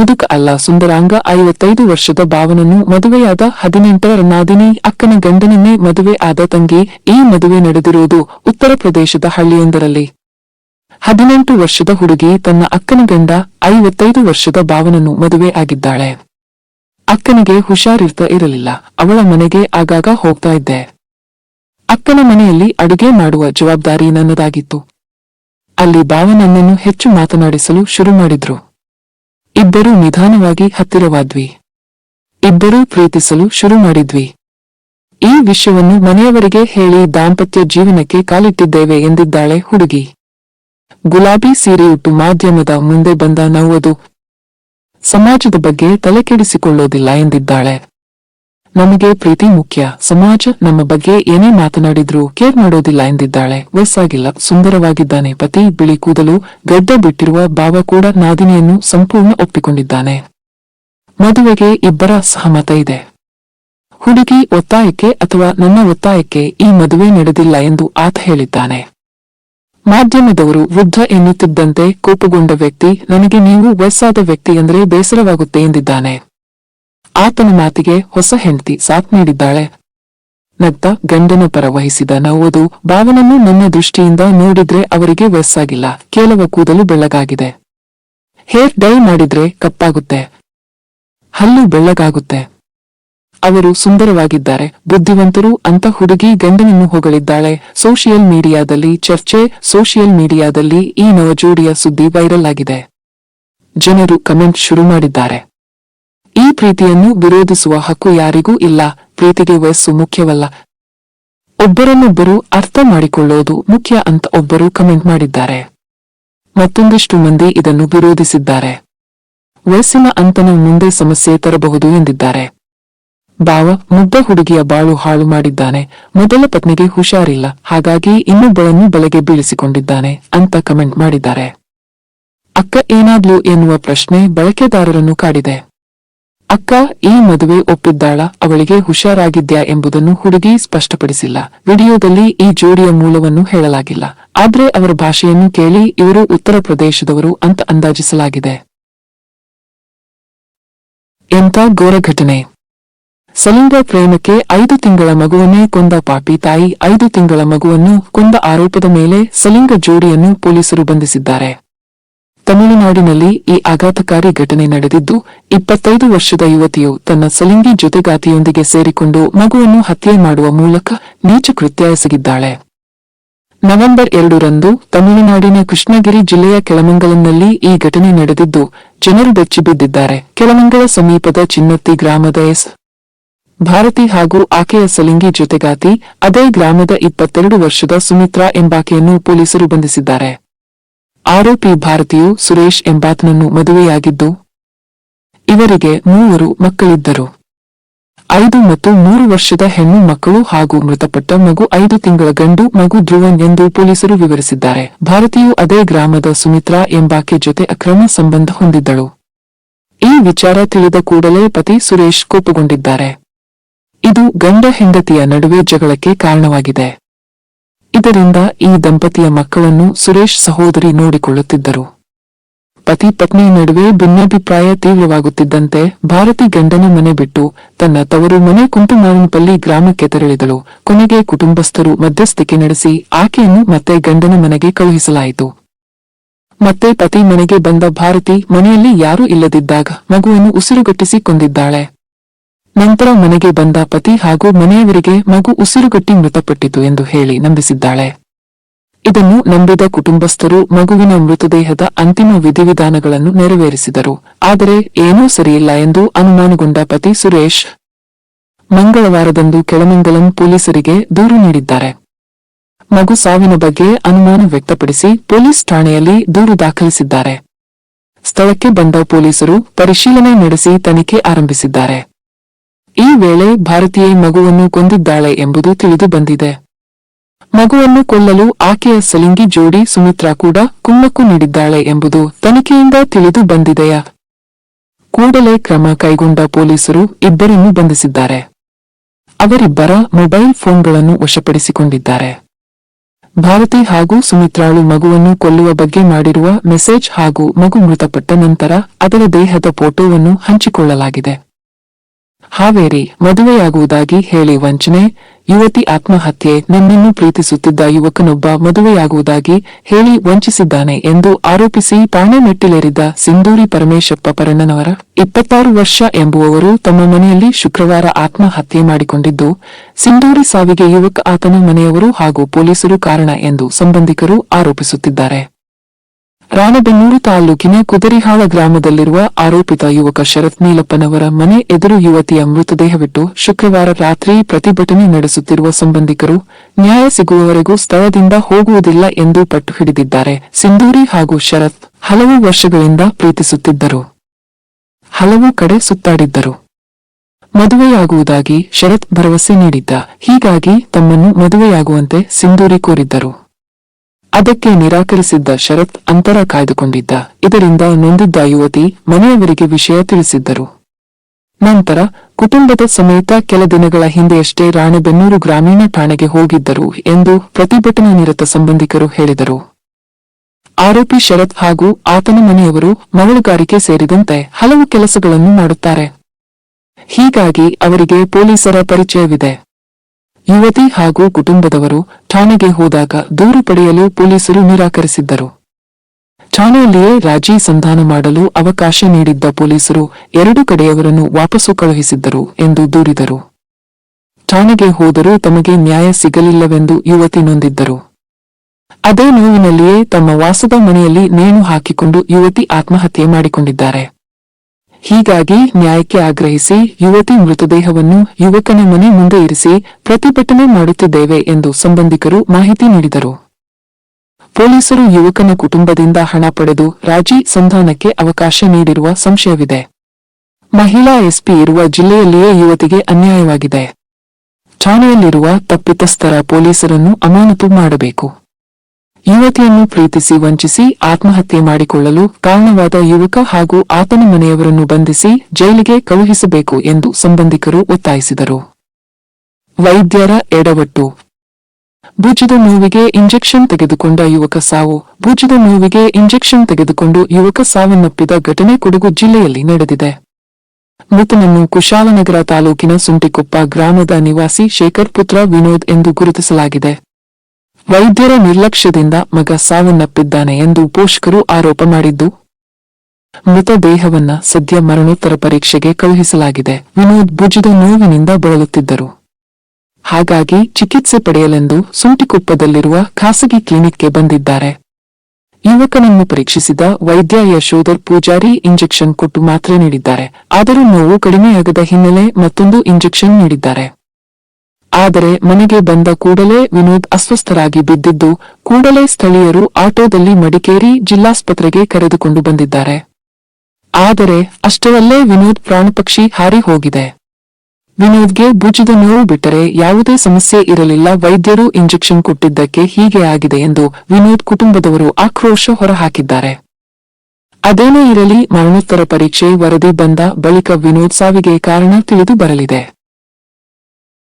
ಮುದುಕ ಅಲ್ಲ, ಸುಂದರಾಂಗ ಐವತ್ತೈದು ವರ್ಷದ ಭಾವನನ್ನು ಮದುವೆಯಾದ ಹದಿನೆಂಟರ ನಾದಿನಿ ಅಕ್ಕನ ಗಂಡನನ್ನೇ ಮದುವೆ ಆದ ತಂಗಿ ಈ ಮದುವೆ ನಡೆದಿರುವುದು ಉತ್ತರ ಪ್ರದೇಶದ ಹಳ್ಳಿಯೊಂದರಲ್ಲಿ. ಹದಿನೆಂಟು ವರ್ಷದ ಹುಡುಗಿ ತನ್ನ ಅಕ್ಕನ ಗಂಡ ಐವತ್ತೈದು ವರ್ಷದ ಭಾವನನ್ನು ಮದುವೆ ಆಗಿದ್ದಾಳೆ. ಅಕ್ಕನಿಗೆ ಹುಷಾರಿರ್ತ ಇರಲಿಲ್ಲ, ಅವಳ ಮನೆಗೆ ಆಗಾಗ ಹೋಗ್ತಾ ಇದ್ದೆ. ಅಕ್ಕನ ಮನೆಯಲ್ಲಿ ಅಡುಗೆ ಮಾಡುವ ಜವಾಬ್ದಾರಿ ನನ್ನದಾಗಿತ್ತು. ಅಲ್ಲಿ ಭಾವನನ್ನನ್ನು ಹೆಚ್ಚು ಮಾತನಾಡಿಸಲು ಶುರು ಮಾಡಿದ್ರು. ಇಬ್ಬರೂ ನಿಧಾನವಾಗಿ ಹತ್ತಿರವಾದ್ವಿ. ಇಬ್ಬರೂ ಪ್ರೀತಿಸಲು ಶುರು ಮಾಡಿದ್ವಿ. ಈ ವಿಷಯವನ್ನು ಮನೆಯವರಿಗೆ ಹೇಳಿ ದಾಂಪತ್ಯ ಜೀವನಕ್ಕೆ ಕಾಲಿಟ್ಟಿದ್ದೇವೆ ಎಂದಿದ್ದಾಳೆ ಹುಡುಗಿ. ಗುಲಾಬಿ ಸೀರೆಯುಟ್ಟು ಮಾಧ್ಯಮದ ಮುಂದೆ ಬಂದ ನವ್ವದು ಸಮಾಜದ ಬಗ್ಗೆ ತಲೆಕೆಡಿಸಿಕೊಳ್ಳೋದಿಲ್ಲ ಎಂದಿದ್ದಾಳೆ. ನಮಗೆ ಪ್ರೀತಿ ಮುಖ್ಯ. ಸಮಾಜ ನಮ್ಮ ಬಗ್ಗೆ ಏನೇ ಮಾತನಾಡಿದ್ರೂ ಕೇರ್ ಮಾಡೋದಿಲ್ಲ ಎಂದಿದ್ದಾಳೆ. ವಯಸ್ಸಾಗಿಲ್ಲ, ಸುಂದರವಾಗಿದ್ದಾನೆ. ಪತಿ, ಬಿಳಿ ಕೂದಲು ಗಡ್ಡ ಬಿಟ್ಟಿರುವ ಭಾವ ಕೂಡ ನಾದಿನಿಯನ್ನು ಸಂಪೂರ್ಣ ಒಪ್ಪಿಕೊಂಡಿದ್ದಾನೆ. ಮದುವೆಗೆ ಇಬ್ಬರ ಸಹಮತ ಇದೆ. ಹುಡುಗಿ ಒತ್ತಾಯಕ್ಕೆ ಅಥವಾ ನನ್ನ ಒತ್ತಾಯಕ್ಕೆ ಈ ಮದುವೆ ನಡೆದಿಲ್ಲ ಎಂದು ಆತ ಹೇಳಿದ್ದಾನೆ. ಮಾಧ್ಯಮದವರು ವೃದ್ಧ ಎನ್ನುತ್ತಿದ್ದಂತೆ ಕೋಪಗೊಂಡ ವ್ಯಕ್ತಿ, ನನಗೆ ನೀವು ವಯಸ್ಸಾದ ವ್ಯಕ್ತಿ ಎಂದರೆ ಬೇಸರವಾಗುತ್ತೆ ಎಂದಿದ್ದಾನೆ. ಆತನ ಮಾತಿಗೆ ಹೊಸ ಹೆಂಡತಿ ಸಾಥ್ ನೀಡಿದ್ದಾಳೆ. ನಗ್ತ ಗಂಡನ ಪರ ವಹಿಸಿದ ನವ್ವದು ಭಾವನನ್ನು ನನ್ನ ದೃಷ್ಟಿಯಿಂದ ನೋಡಿದ್ರೆ ಅವರಿಗೆ ವಯಸ್ಸಾಗಿಲ್ಲ. ಕೇಳುವ ಕೂದಲು ಬೆಳ್ಳಗಾಗಿದೆ. ಹೇರ್ ಡೈ ಮಾಡಿದ್ರೆ ಕಪ್ಪಾಗುತ್ತೆ. ಹಲ್ಲು ಬೆಳ್ಳಗಾಗುತ್ತೆ. ಅವರು ಸುಂದರವಾಗಿದ್ದಾರೆ. ಬುದ್ಧಿವಂತರು ಅಂತ ಹುಡುಗಿ ಗಂಡನನ್ನು ಹೊಗಳಿದ್ದಾಳೆ. ಸೋಷಿಯಲ್ ಮೀಡಿಯಾದಲ್ಲಿ ಚರ್ಚೆ, ಸೋಷಿಯಲ್ ಮೀಡಿಯಾದಲ್ಲಿ ಈ ನವಜೋಡಿಯ ಸುದ್ದಿ ವೈರಲ್ ಆಗಿದೆ. ಜನರು ಕಮೆಂಟ್ ಶುರು ಮಾಡಿದ್ದಾರೆ. ಈ ಪ್ರೀತಿಯನ್ನು ವಿರೋಧಿಸುವ ಹಕ್ಕು ಯಾರಿಗೂ ಇಲ್ಲ. ಪ್ರೀತಿಗೆ ವಯಸ್ಸು ಮುಖ್ಯವಲ್ಲ. ಒಬ್ಬರನ್ನೊಬ್ಬರು ಅರ್ಥ ಮಾಡಿಕೊಳ್ಳೋದು ಮುಖ್ಯ ಅಂತ ಒಬ್ಬರು ಕಮೆಂಟ್ ಮಾಡಿದ್ದಾರೆ. ಮತ್ತೊಂದಿಷ್ಟು ಮಂದಿ ಇದನ್ನು ವಿರೋಧಿಸಿದ್ದಾರೆ. ವಯಸ್ಸಿನ ಅಂತನ ಮುಂದೆ ಸಮಸ್ಯೆ ತರಬಹುದು ಎಂದಿದ್ದಾರೆ. ಬಾವ ಮುದ್ದ ಹುಡುಗಿಯ ಬಾಳು ಹಾಳು ಮಾಡಿದ್ದಾನೆ. ಮೊದಲ ಪತ್ನಿಗೆ ಹುಷಾರಿಲ್ಲ. ಹಾಗಾಗಿ ಇನ್ನೊಬ್ಬಳನ್ನು ಬಲೆಗೆ ಬೀಳಿಸಿಕೊಂಡಿದ್ದಾನೆ ಅಂತ ಕಮೆಂಟ್ ಮಾಡಿದ್ದಾರೆ. ಅಕ್ಕ ಏನಾದ್ಲು ಎನ್ನುವ ಪ್ರಶ್ನೆ ಬಳಕೆದಾರರನ್ನು ಕಾಡಿದೆ. ಅಕ್ಕ ಈ ಮದುವೆ ಒಪ್ಪಿದ್ದಾಳ, ಅವಳಿಗೆ ಹುಷಾರಾಗಿದ್ಯಾ ಎಂಬುದನ್ನು ಹುಡುಗಿ ಸ್ಪಷ್ಟಪಡಿಸಿಲ್ಲ. ವಿಡಿಯೋದಲ್ಲಿ ಈ ಜೋಡಿಯ ಮೂಲವನ್ನು ಹೇಳಲಾಗಿಲ್ಲ. ಆದ್ರೆ ಅವರ ಭಾಷೆಯನ್ನು ಕೇಳಿ ಇವರು ಉತ್ತರ ಪ್ರದೇಶದವರು ಅಂತ ಅಂದಾಜಿಸಲಾಗಿದೆ. ಎಂಥ ಘೋರ ಘಟನೆ. ಸಲಿಂಗ ಪ್ರೇಮಕ್ಕೆ ಐದು ತಿಂಗಳ ಮಗುವನ್ನೇ ಕೊಂದ ಪಾಪಿ ತಾಯಿ ಐದು ತಿಂಗಳ ಮಗುವನ್ನು ಕೊಂದ ಆರೋಪದ ಮೇಲೆ ಸಲಿಂಗ ಜೋಡಿಯನ್ನು ಪೊಲೀಸರು ಬಂಧಿಸಿದ್ದಾರೆ. ತಮಿಳುನಾಡಿನಲ್ಲಿ ಈ ಆಘಾತಕಾರಿ ಘಟನೆ ನಡೆದಿದ್ದು, ಇಪ್ಪತ್ತೈದು ವರ್ಷದ ಯುವತಿಯು ತನ್ನ ಸಲಿಂಗಿ ಜೊತೆಗಾತಿಯೊಂದಿಗೆ ಸೇರಿಕೊಂಡು ಮಗುವನ್ನು ಹತ್ಯೆ ಮಾಡುವ ಮೂಲಕ ನೀಚ ಕೃತ್ಯ ಎಸಗಿದ್ದಾಳೆ. ನವೆಂಬರ್ ಎರಡರಂದು ತಮಿಳುನಾಡಿನ ಕೃಷ್ಣಗಿರಿ ಜಿಲ್ಲೆಯ ಕೆಳಮಂಗಲಂನಲ್ಲಿ ಈ ಘಟನೆ ನಡೆದಿದ್ದು, ಜನರು ಬೆಚ್ಚಿಬಿದ್ದಿದ್ದಾರೆ ಕೆಳಮಂಗಲ ಸಮೀಪದ ಚಿನ್ನತ್ತಿ ಗ್ರಾಮದ ಎಸ್. ಭಾರತಿ ಹಾಗೂ ಆಕೆಯ ಸಲಿಂಗಿ ಜೊತೆಗಾತಿ, ಅದೇ ಗ್ರಾಮದ ಇಪ್ಪತ್ತೆರಡು ವರ್ಷದ ಸುಮಿತ್ರಾ ಎಂಬಾಕೆಯನ್ನು ಪೊಲೀಸರು ಬಂಧಿಸಿದ್ದಾರೆ. ಆರೋಪಿ ಭಾರತೀಯು ಸುರೇಶ್ ಎಂಬಾತನನ್ನು ಮದುವೆಯಾಗಿದ್ದು, ಇವರಿಗೆ ಮೂವರು ಮಕ್ಕಳಿದ್ದರು. ಐದು ಮತ್ತು ಮೂರು ವರ್ಷದ ಹೆಣ್ಣು ಮಕ್ಕಳು ಹಾಗೂ ಮೃತಪಟ್ಟ ಮಗು ಐದು ತಿಂಗಳ ಗಂಡು ಮಗು ಧ್ರುವನ್ ಎಂದು ಪೊಲೀಸರು ವಿವರಿಸಿದ್ದಾರೆ. ಭಾರತೀಯು ಅದೇ ಗ್ರಾಮದ ಸುಮಿತ್ರಾ ಎಂಬಾಕೆ ಜೊತೆ ಅಕ್ರಮ ಸಂಬಂಧ ಹೊಂದಿದ್ದಳು. ಈ ವಿಚಾರ ತಿಳಿದ ಕೂಡಲೇ ಪತಿ ಸುರೇಶ್ ಕೋಪಗೊಂಡಿದ್ದಾರೆ. ಇದು ಗಂಡ ಹೆಂಡತಿಯ ನಡುವೆ ಜಗಳಕ್ಕೆ ಕಾರಣವಾಗಿದೆ. ಇದರಿಂದ ಈ ದಂಪತಿಯ ಮಕ್ಕಳನ್ನು ಸುರೇಶ್ ಸಹೋದರಿ ನೋಡಿಕೊಳ್ಳುತ್ತಿದ್ದರು. ಪತಿ ಪತ್ನಿ ನಡುವೆ ಭಿನ್ನಾಭಿಪ್ರಾಯ ತೀವ್ರವಾಗುತ್ತಿದ್ದಂತೆ ಭಾರತಿ ಗಂಡನ ಮನೆ ಬಿಟ್ಟು ತನ್ನ ತವರು ಮನೆ ಕುಂಟುಮಾವಿನಪಲ್ಲಿ ಗ್ರಾಮಕ್ಕೆ ತೆರಳಿದಳು. ಕೊನೆಗೆ ಕುಟುಂಬಸ್ಥರು ಮಧ್ಯಸ್ಥಿಕೆ ನಡೆಸಿ ಆಕೆಯನ್ನು ಮತ್ತೆ ಗಂಡನ ಮನೆಗೆ ಕಳುಹಿಸಲಾಯಿತು. ಮತ್ತೆ ಪತಿ ಮನೆಗೆ ಬಂದ ಭಾರತಿ ಮನೆಯಲ್ಲಿ ಯಾರೂ ಇಲ್ಲದಿದ್ದಾಗ ಮಗುವನ್ನು ಉಸಿರುಗಟ್ಟಿಸಿ ಕೊಂದಿದ್ದಾಳೆ. ನಂತರ ಮನೆಗೆ ಬಂದ ಪತಿ ಹಾಗೂ ಮನೆಯವರಿಗೆ ಮಗು ಉಸಿರುಗಟ್ಟಿ ಮೃತಪಟ್ಟಿತು ಎಂದು ಹೇಳಿ ನಂಬಿಸಿದ್ದಾಳೆ. ಇದನ್ನು ನಂಬಿದ ಕುಟುಂಬಸ್ಥರು ಮಗುವಿನ ಮೃತದೇಹದ ಅಂತಿಮ ವಿಧಿವಿಧಾನಗಳನ್ನು ನೆರವೇರಿಸಿದರು. ಆದರೆ ಏನೂ ಸರಿಯಿಲ್ಲ ಎಂದು ಅನುಮಾನಗೊಂಡ ಪತಿ ಸುರೇಶ್, ಮಂಗಳವಾರದಂದು ಕೆಳಮಂಗಲಂ ಪೊಲೀಸರಿಗೆ ದೂರು ನೀಡಿದ್ದಾರೆ. ಮಗು ಸಾವಿನ ಬಗ್ಗೆ ಅನುಮಾನ ವ್ಯಕ್ತಪಡಿಸಿ ಪೊಲೀಸ್ ಠಾಣೆಯಲ್ಲಿ ದೂರು ದಾಖಲಿಸಿದ್ದಾರೆ. ಸ್ಥಳಕ್ಕೆ ಬಂದ ಪೊಲೀಸರು ಪರಿಶೀಲನೆ ನಡೆಸಿ ತನಿಖೆ ಆರಂಭಿಸಿದ್ದಾರೆ. ಈ ವೇಳೆ ಭಾರತೀಯ ಮಗುವನ್ನು ಕೊಂದಿದ್ದಾಳೆ ಎಂಬುದು ತಿಳಿದು ಬಂದಿದೆ. ಮಗುವನ್ನು ಕೊಲ್ಲಲು ಆಕೆಯ ಸಲಿಂಗಿ ಜೋಡಿ ಸುಮಿತ್ರಾ ಕೂಡ ಕುಮ್ಮಕ್ಕು ನೀಡಿದ್ದಾಳೆ ಎಂಬುದು ತನಿಖೆಯಿಂದ ತಿಳಿದು ಬಂದಿದೆಯ? ಕೂಡಲೇ ಕ್ರಮ ಕೈಗೊಂಡ ಪೊಲೀಸರು ಇಬ್ಬರನ್ನು ಬಂಧಿಸಿದ್ದಾರೆ. ಅವರಿಬ್ಬರ ಮೊಬೈಲ್ ಫೋನ್ಗಳನ್ನು ವಶಪಡಿಸಿಕೊಂಡಿದ್ದಾರೆ. ಭಾರತಿ ಹಾಗೂ ಸುಮಿತ್ರಾಳು ಮಗುವನ್ನು ಕೊಲ್ಲುವ ಬಗ್ಗೆ ಮಾಡಿರುವ ಮೆಸೇಜ್ ಹಾಗೂ ಮಗು ಮೃತಪಟ್ಟ ನಂತರ ಅದರ ದೇಹದ ಫೋಟೋವನ್ನು ಹಂಚಿಕೊಳ್ಳಲಾಗಿದೆ. ಹಾವೇರಿ ಮದುವೆಯಾಗುವುದಾಗಿ ಹೇಳಿ ವಂಚನೆ, ಯುವತಿ ಆತ್ಮಹತ್ಯೆ, ನನ್ನನ್ನು ಪ್ರೀತಿಸುತ್ತಿದ್ದ ಯುವಕನೊಬ್ಬ ಮದುವೆಯಾಗುವುದಾಗಿ ಹೇಳಿ ವಂಚಿಸಿದ್ದಾನೆ ಎಂದು ಆರೋಪಿಸಿ ಠಾಣೆ ಮೆಟ್ಟಿಲೇರಿದ್ದ ಸಿಂಧೂರಿ ಪರಮೇಶಪ್ಪ ಪರಣ್ಣನವರ ಇಪ್ಪತ್ತಾರು ವರ್ಷ ಎಂಬುವವರು ತಮ್ಮ ಮನೆಯಲ್ಲಿ ಶುಕ್ರವಾರ ಆತ್ಮಹತ್ಯೆ ಮಾಡಿಕೊಂಡಿದ್ದು, ಸಿಂಧೂರಿ ಸಾವಿಗೆ ಯುವಕ ಆತನ ಮನೆಯವರು ಹಾಗೂ ಪೊಲೀಸರು ಕಾರಣ ಎಂದು ಸಂಬಂಧಿಕರು ಆರೋಪಿಸುತ್ತಿದ್ದಾರೆ. ರಾಣಬೆನ್ನೂರು ತಾಲೂಕಿನ ಕುದರಿಹಾಳ ಗ್ರಾಮದಲ್ಲಿರುವ ಆರೋಪಿತ ಯುವಕ ಶರತ್ ನೀಲಪ್ಪನವರ ಮನೆ ಎದುರು ಯುವತಿಯ ಮೃತದೇಹವಿಟ್ಟು ಶುಕ್ರವಾರ ರಾತ್ರಿ ಪ್ರತಿಭಟನೆ ನಡೆಸುತ್ತಿರುವ ಸಂಬಂಧಿಕರು ನ್ಯಾಯ ಸಿಗುವವರೆಗೂ ಸ್ಥಳದಿಂದ ಹೋಗುವುದಿಲ್ಲ ಎಂದು ಪಟ್ಟು ಹಿಡಿದಿದ್ದಾರೆ. ಸಿಂಧೂರಿ ಹಾಗೂ ಶರತ್ ಹಲವು ವರ್ಷಗಳಿಂದ ಪ್ರೀತಿಸುತ್ತಿದ್ದರು. ಹಲವು ಕಡೆ ಸುತ್ತಾಡಿದ್ದರು. ಮದುವೆಯಾಗುವುದಾಗಿ ಶರತ್ ಭರವಸೆ ನೀಡಿದ್ದ. ಹೀಗಾಗಿ ತಮ್ಮನ್ನು ಮದುವೆಯಾಗುವಂತೆ ಸಿಂಧೂರಿ ಕೋರಿದ್ದರು. ಅದಕ್ಕೆ ನಿರಾಕರಿಸಿದ್ದ ಶರತ್ ಅಂತರ ಕಾಯ್ದುಕೊಂಡಿದ್ದ. ಇದರಿಂದ ನೊಂದಿದ್ದ ಯುವತಿ ಮನೆಯವರಿಗೆ ವಿಷಯ ತಿಳಿಸಿದ್ದರು. ನಂತರ ಕುಟುಂಬದ ಸಮೇತ ಕೆಲ ದಿನಗಳ ಹಿಂದೆಯಷ್ಟೇ ರಾಣೆಬೆನ್ನೂರು ಗ್ರಾಮೀಣ ಠಾಣೆಗೆ ಹೋಗಿದ್ದರು ಎಂದು ಪ್ರತಿಭಟನಾ ನಿರತ ಸಂಬಂಧಿಕರು ಹೇಳಿದರು. ಆರೋಪಿ ಶರತ್ ಹಾಗೂ ಆತನ ಮನೆಯವರು ಮರಳುಗಾರಿಕೆ ಸೇರಿದಂತೆ ಹಲವು ಕೆಲಸಗಳನ್ನು ಮಾಡುತ್ತಾರೆ. ಹೀಗಾಗಿ ಅವರಿಗೆ ಪೊಲೀಸರ ಪರಿಚಯವಿದೆ. ಯುವತಿ ಹಾಗೂ ಕುಟುಂಬದವರು ಠಾಣೆಗೆ ಹೋದಾಗ ದೂರು ಪಡೆಯಲು ಪೊಲೀಸರು ನಿರಾಕರಿಸಿದ್ದರು. ಠಾಣೆಯಲ್ಲಿಯೇ ರಾಜಿ ಸಂಧಾನ ಮಾಡಲು ಅವಕಾಶ ನೀಡಿದ್ದ ಪೊಲೀಸರು ಎರಡು ಕಡೆಯವರನ್ನು ವಾಪಸ್ಸು ಕಳುಹಿಸಿದ್ದರು ಎಂದು ದೂರಿದರು. ಠಾಣೆಗೆ ಹೋದರೂ ತಮಗೆ ನ್ಯಾಯ ಸಿಗಲಿಲ್ಲವೆಂದು ಯುವತಿ ನೊಂದಿದ್ದರು. ಅದೇ ನೋವಿನಲ್ಲಿಯೇ ತಮ್ಮ ವಾಸದ ಮನೆಯಲ್ಲಿ ನೇಣು ಹಾಕಿಕೊಂಡು ಯುವತಿ ಆತ್ಮಹತ್ಯೆ ಮಾಡಿಕೊಂಡಿದ್ದಾರೆ. ಹೀಗಾಗಿ ನ್ಯಾಯಕ್ಕೆ ಆಗ್ರಹಿಸಿ ಯುವತಿ ಮೃತದೇಹವನ್ನು ಯುವಕನ ಮನೆ ಮುಂದೆ ಇರಿಸಿ ಪ್ರತಿಭಟನೆ ಮಾಡುತ್ತಿದ್ದೇವೆ ಎಂದು ಸಂಬಂಧಿಕರು ಮಾಹಿತಿ ನೀಡಿದರು. ಪೊಲೀಸರು ಯುವಕನ ಕುಟುಂಬದಿಂದ ಹಣ ಪಡೆದು ರಾಜಿ ಸಂಧಾನಕ್ಕೆ ಅವಕಾಶ ನೀಡಿರುವ ಸಂಶಯವಿದೆ. ಮಹಿಳಾ ಎಸ್ಪಿ ಇರುವ ಜಿಲ್ಲೆಯಲ್ಲಿಯೇ ಯುವತಿಗೆ ಅನ್ಯಾಯವಾಗಿದೆ. ಠಾಣೆಯಲ್ಲಿರುವ ತಪ್ಪಿತಸ್ಥರ ಪೊಲೀಸರನ್ನು ಅಮಾನತು ಮಾಡಬೇಕು. ಯುವತಿಯನ್ನು ಪ್ರೀತಿಸಿ ವಂಚಿಸಿ, ಆತ್ಮಹತ್ಯೆ ಮಾಡಿಕೊಳ್ಳಲು ಕಾರಣವಾದ ಯುವಕ ಹಾಗೂ ಆತನ ಮನೆಯವರನ್ನು ಬಂಧಿಸಿ ಜೈಲಿಗೆ ಕಳುಹಿಸಬೇಕು ಎಂದು ಸಂಬಂಧಿಕರು ಒತ್ತಾಯಿಸಿದರು. ವೈದ್ಯರ ಎಡವಟ್ಟು. ಭುಜದ ನೋವಿಗೆ ಇಂಜೆಕ್ಷನ್ ತೆಗೆದುಕೊಂಡ ಯುವಕ ಸಾವು. ಭುಜದ ನೋವಿಗೆ ಇಂಜೆಕ್ಷನ್ ತೆಗೆದುಕೊಂಡು ಯುವಕ ಸಾವನ್ನಪ್ಪಿದ ಘಟನೆ ಕೊಡಗು ಜಿಲ್ಲೆಯಲ್ಲಿ ನಡೆದಿದೆ. ಮೃತನನ್ನು ಕುಶಾಲನಗರ ತಾಲೂಕಿನ ಸುಂಟಿಕೊಪ್ಪ ಗ್ರಾಮದ ನಿವಾಸಿ ಶೇಖರ್ ಪುತ್ರ ವಿನೋದ್ ಎಂದು ಗುರುತಿಸಲಾಗಿದೆ. ವೈದ್ಯರ ನಿರ್ಲಕ್ಷ್ಯದಿಂದ ಮಗ ಸಾವನ್ನಪ್ಪಿದ್ದಾನೆ ಎಂದು ಪೋಷಕರು ಆರೋಪ ಮಾಡಿದ್ದು, ಮೃತದೇಹವನ್ನ ಸದ್ಯ ಮರಣೋತ್ತರ ಪರೀಕ್ಷೆಗೆ ಕಳುಹಿಸಲಾಗಿದೆ. ವಿನೋದ್ ಭುಜದ ನೋವಿನಿಂದ ಬಳಲುತ್ತಿದ್ದರು. ಹಾಗಾಗಿ ಚಿಕಿತ್ಸೆ ಪಡೆಯಲೆಂದು ಸುಂಟಿಕೊಪ್ಪದಲ್ಲಿರುವ ಖಾಸಗಿ ಕ್ಲಿನಿಕ್ಗೆ ಬಂದಿದ್ದಾರೆ. ಯುವಕನನ್ನು ಪರೀಕ್ಷಿಸಿದ ವೈದ್ಯ ಯಶೋಧರ್ ಪೂಜಾರಿ ಇಂಜೆಕ್ಷನ್ ಕೊಟ್ಟು ಮಾತ್ರೆ ನೀಡಿದ್ದಾರೆ. ಆದರೂ ನೋವು ಕಡಿಮೆಯಾಗದ ಹಿನ್ನೆಲೆ ಮತ್ತೊಂದು ಇಂಜೆಕ್ಷನ್ ನೀಡಿದ್ದಾರೆ. ಆದರೆ ಮನೆಗೆ ಬಂದ ಕೂಡಲೇ ವಿನೋದ್ ಅಸ್ವಸ್ಥರಾಗಿ ಬಿದ್ದಿದ್ದು, ಕೂಡಲೇ ಸ್ಥಳೀಯರು ಆಟೋದಲ್ಲಿ ಮಡಿಕೇರಿ ಜಿಲ್ಲಾಸ್ಪತ್ರೆಗೆ ಕರೆದುಕೊಂಡು ಬಂದಿದ್ದಾರೆ. ಆದರೆ ಅಷ್ಟರಲ್ಲೇ ವಿನೋದ್ ಪ್ರಾಣಪಕ್ಷಿ ಹಾರಿ ಹೋಗಿದೆ. ವಿನೋದ್ಗೆ ಭುಜದ ನೋವು ಬಿಟ್ಟರೆ ಯಾವುದೇ ಸಮಸ್ಯೆ ಇರಲಿಲ್ಲ, ವೈದ್ಯರು ಇಂಜೆಕ್ಷನ್ ಕೊಟ್ಟಿದ್ದಕ್ಕೆ ಹೀಗೆ ಆಗಿದೆ ಎಂದು ವಿನೋದ್ ಕುಟುಂಬದವರು ಆಕ್ರೋಶ ಹೊರಹಾಕಿದ್ದಾರೆ. ಅದೇನೇ ಇರಲಿ, ಮರಣೋತ್ತರ ಪರೀಕ್ಷೆ ವರದಿ ಬಂದ ಬಳಿಕ ವಿನೋದ್ ಸಾವಿಗೆ ಕಾರಣ ತಿಳಿದು ಬರಲಿದೆ.